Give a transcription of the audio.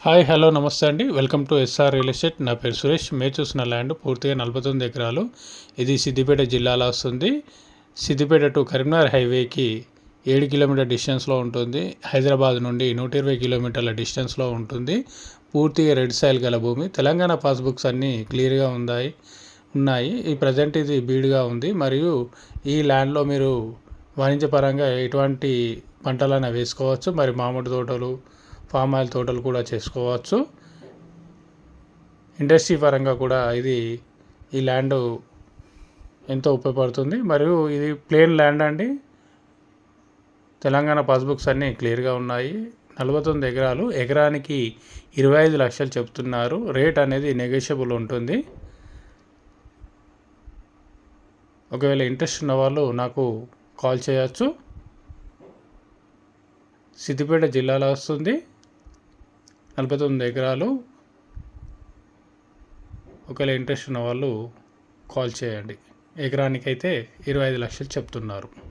Hi hello నమస్తే అండి. Welcome to SR real estate. నా పేరు సురేష్. మీరు చూసిన ల్యాండ్ పూర్తిగా నలభై తొమ్మిది ఎకరాలు. ఇది సిద్దిపేట జిల్లాలో వస్తుంది. సిద్దిపేట టు కరీంనగర్ హైవేకి ఏడు కిలోమీటర్ డిస్టెన్స్లో ఉంటుంది. హైదరాబాద్ నుండి నూట ఇరవై కిలోమీటర్ల డిస్టెన్స్లో ఉంటుంది. పూర్తిగా రెడ్ సాయిల్ గల భూమి. తెలంగాణ పాస్బుక్స్ అన్నీ క్లియర్గా ఉన్నాయి ఉన్నాయి. ఈ ప్రజెంట్ ఇది బీడ్గా ఉంది. మరియు ఈ ల్యాండ్లో మీరు వాణిజ్యపరంగా ఎటువంటి పంటలైనా వేసుకోవచ్చు. మరి మామిడి తోటలు ఫామ్ ఆయిల్ తోటలు కూడా చేసుకోవచ్చు. ఇండస్ట్రీ పరంగా కూడా ఇది ఈ ల్యాండ్ ఎంతో ఉపయోగపడుతుంది. మరియు ఇది ప్లేన్ ల్యాండ్ అండి. తెలంగాణ పాస్బుక్స్ అన్నీ క్లియర్గా ఉన్నాయి. నలభై తొమ్మిది ఎకరాలు. ఎకరానికి ఇరవై ఐదు లక్షలు చెప్తున్నారు. రేట్ అనేది నెగోషియబుల్ ఉంటుంది. ఒకవేళ ఇంట్రెస్ట్ ఉన్న వాళ్ళు నాకు కాల్ చేయవచ్చు సిద్దిపేట జిల్లాలో వస్తుంది. నలభై తొమ్మిది ఎకరాలు ఒకవేళ ఇంట్రెస్ట్ ఉన్న వాళ్ళు కాల్ చేయండి. ఎకరానికైతే ఇరవై ఐదు లక్షలు చెప్తున్నారు.